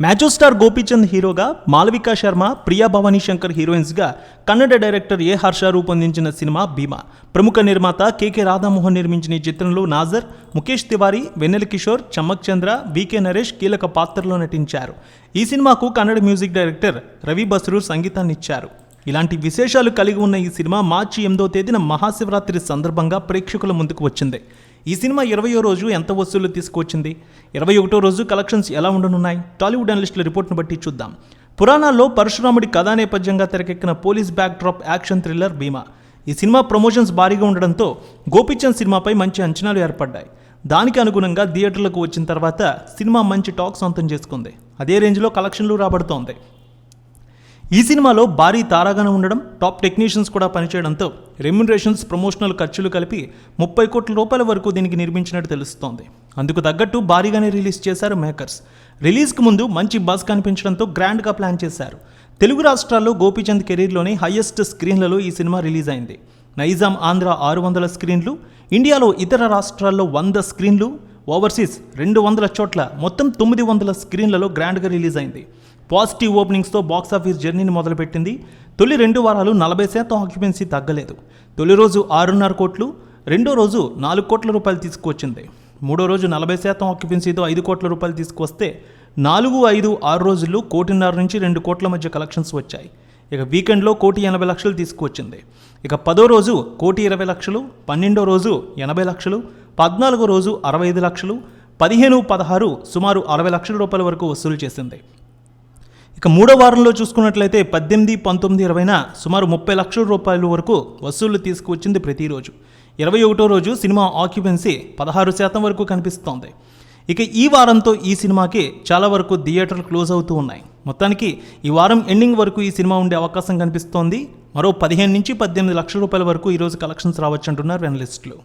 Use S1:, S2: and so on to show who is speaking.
S1: మ్యాచో star Gopichand హీరోగా మాలవికా శర్మ ప్రియా భవానీ శంకర్ హీరోయిన్స్గా Kannada director A Harsha రూపొందించిన సినిమా భీమా. ప్రముఖ నిర్మాత కెకె రాధామోహన్ నిర్మించిన ఈ చిత్రంలో నాజర్ ముఖేష్ తివారీ వెన్నెల కిషోర్ చమ్మక్ చంద్ర వికే నరేష్ కీలక పాత్రలో నటించారు. ఈ సినిమాకు కన్నడ మ్యూజిక్ డైరెక్టర్ రవి బస్రూర్ సంగీతాన్నిచ్చారు. ఇలాంటి విశేషాలు కలిగి ఉన్న ఈ సినిమా మార్చి ఎనిమిదో తేదీన మహాశివరాత్రి సందర్భంగా ప్రేక్షకుల ముందుకు వచ్చింది. ఈ సినిమా ఇరవయో రోజు ఎంత వసూళ్ళు తీసుకువచ్చింది? ఇరవై ఒకటో రోజు కలెక్షన్స్ ఎలా ఉండనున్నాయి? టాలీవుడ్ అనలిస్టుల రిపోర్ట్ను బట్టి చూద్దాం. పురాణాల్లో పరశురాముడి కథా నేపథ్యంగా తెరకెక్కిన police backdrop action thriller Bheema. ఈ సినిమా ప్రమోషన్స్ భారీగా ఉండడంతో గోపిచంద్ సినిమాపై మంచి అంచనాలు ఏర్పడ్డాయి. దానికి అనుగుణంగా థియేటర్లకు వచ్చిన తర్వాత సినిమా మంచి టాక్ సొంతం చేసుకుంది. అదే రేంజ్లో కలెక్షన్లు రాబడుతోంది. ఈ సినిమాలో భారీ తారాగణం ఉండడం టాప్ టెక్నీషియన్స్ కూడా పనిచేయడంతో రెమ్యునరేషన్స్ ప్రమోషనల్ ఖర్చులు కలిపి ముప్పై కోట్ల రూపాయల వరకు దీనికి నిర్మించినట్టు తెలుస్తోంది. అందుకు తగ్గట్టు భారీగానే రిలీజ్ చేశారు మేకర్స్. రిలీజ్కి ముందు మంచి బస్ కనిపించడంతో గ్రాండ్గా ప్లాన్ చేశారు. తెలుగు రాష్ట్రాల్లో గోపీచంద్ కెరీర్లోని హయ్యెస్ట్ స్క్రీన్లలో ఈ సినిమా రిలీజ్ అయింది. నైజాం ఆంధ్ర ఆరు వందల స్క్రీన్లు ఇండియాలో ఇతర రాష్ట్రాల్లో వంద స్క్రీన్లు ఓవర్సీస్ రెండు వందల చోట్ల మొత్తం తొమ్మిది వందల స్క్రీన్లలో గ్రాండ్గా రిలీజ్ అయింది. పాజిటివ్ ఓపెనింగ్స్తో బాక్సాఫీస్ జర్నీని మొదలుపెట్టింది. తొలి రెండు వారాలు నలభై శాతం ఆక్యుపెన్సీ తగ్గలేదు. తొలి రోజు ఆరున్నర కోట్లు రెండో రోజు నాలుగు కోట్ల రూపాయలు తీసుకువచ్చింది. మూడో రోజు నలభై శాతం ఆక్యుపెన్సీతో ఐదు కోట్ల రూపాయలు తీసుకువస్తే నాలుగు ఐదు ఆరు రోజుల్లో కోటిన్నర నుంచి రెండు కోట్ల మధ్య కలెక్షన్స్ వచ్చాయి. ఇక వీకెండ్లో కోటి ఎనభై లక్షలు తీసుకువచ్చింది. ఇక పదో రోజు కోటి ఇరవై లక్షలు పన్నెండో రోజు ఎనభై లక్షలు పద్నాలుగో రోజు అరవై ఐదు లక్షలు పదిహేను పదహారు సుమారు అరవై లక్షల రూపాయల వరకు వసూలు చేసింది. ఇక మూడో వారంలో చూసుకున్నట్లయితే పద్దెనిమిది పంతొమ్మిది ఇరవైన సుమారు ముప్పై లక్షల రూపాయల వరకు వసూళ్ళు తీసుకువచ్చింది ప్రతిరోజు. ఇరవై ఒకటో రోజు సినిమా ఆక్యుపెన్సీ పదహారు శాతం వరకు కనిపిస్తోంది. ఇక ఈ వారంతో ఈ సినిమాకి చాలా వరకు థియేటర్లు క్లోజ్ అవుతూ ఉన్నాయి. మొత్తానికి ఈ వారం ఎండింగ్ వరకు ఈ సినిమా ఉండే అవకాశం కనిపిస్తోంది. మరో పదిహేను నుంచి పద్దెనిమిది లక్షల రూపాయల వరకు ఈరోజు కలెక్షన్స్ రావచ్చు అంటున్నారు అనలిస్టులు